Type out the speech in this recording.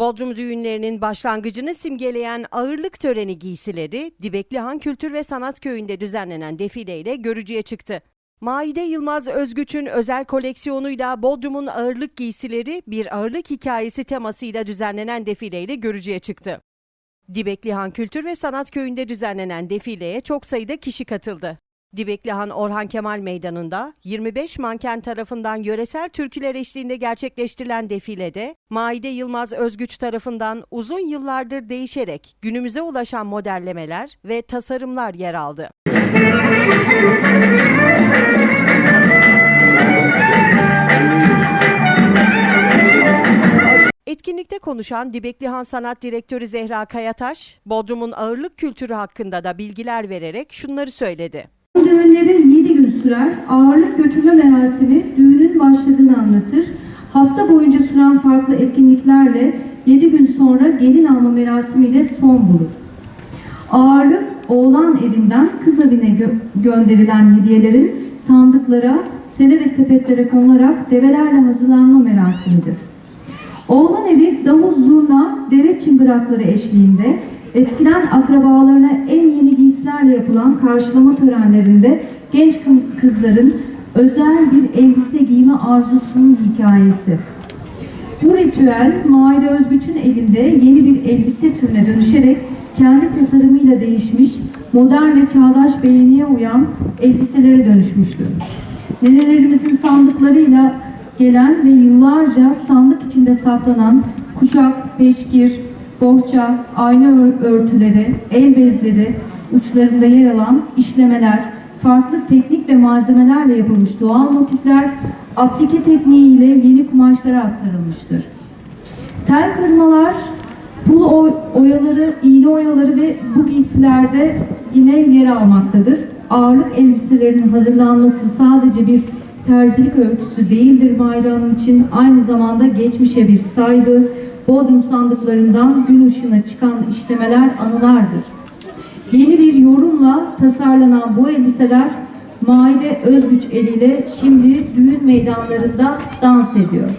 Bodrum düğünlerinin başlangıcını simgeleyen ağırlık töreni giysileri Dibeklihan Kültür ve Sanat Köyü'nde düzenlenen defileyle görücüye çıktı. Maide Yılmaz Özgüç'ün özel koleksiyonuyla Bodrum'un ağırlık giysileri bir ağırlık hikayesi temasıyla düzenlenen defileyle görücüye çıktı. Dibeklihan Kültür ve Sanat Köyü'nde düzenlenen defileye çok sayıda kişi katıldı. Dibeklihan Orhan Kemal Meydanı'nda 25 manken tarafından yöresel türküler eşliğinde gerçekleştirilen defilede Maide Yılmaz Özgüç tarafından uzun yıllardır değişerek günümüze ulaşan modellemeler ve tasarımlar yer aldı. Etkinlikte konuşan Dibeklihan Sanat Direktörü Zehra Kayataş, Bodrum'un ağırlık kültürü hakkında da bilgiler vererek şunları söyledi. Düğünleri 7 gün sürer. Ağırlık götürme merasimi düğünün başladığını anlatır. Hafta boyunca süren farklı etkinliklerle 7 gün sonra gelin alma merasimiyle son bulur. Ağırlık oğlan evinden kız evine gö- gönderilen hediyelerin sandıklara, sene ve sepetlere konularak develerle hazırlanma merasimidir. Oğlan evi davul zurna, deve çıngırakları eşliğinde eskiden akrabalarına en yeni giysilerle yapılan karşılama törenlerinde genç kı- kızların özel bir elbise giyme arzusunun hikayesi. Bu ritüel Maide Özgüç'ün elinde yeni bir elbise türüne dönüşerek kendi tasarımıyla değişmiş, modern ve çağdaş beğeniye uyan elbiselere dönüşmüştür. Nenelerimizin sandıklarıyla gelen ve yıllarca sandık içinde saklanan kuşak, peşkir, bohça, ayna ör- örtüleri, el bezleri, uçlarında yer alan işlemeler, farklı teknik ve malzemelerle yapılmış doğal motifler aplike tekniğiyle yeni kumaşlara aktarılmıştır. Tel kırmalar, pul oy- oyaları, iğne oyaları ve bu giysilerde yine yer almaktadır. Ağırlık elbiselerinin hazırlanması sadece bir terzilik ölçüsü değildir Mayra Hanım için. Aynı zamanda geçmişe bir saygı, Bodrum sandıklarından gün ışığına çıkan işlemeler anılardır. Yeni bir yorumla tasarlanan bu elbiseler Maide Özgüç eliyle şimdi düğün meydanlarında dans ediyor.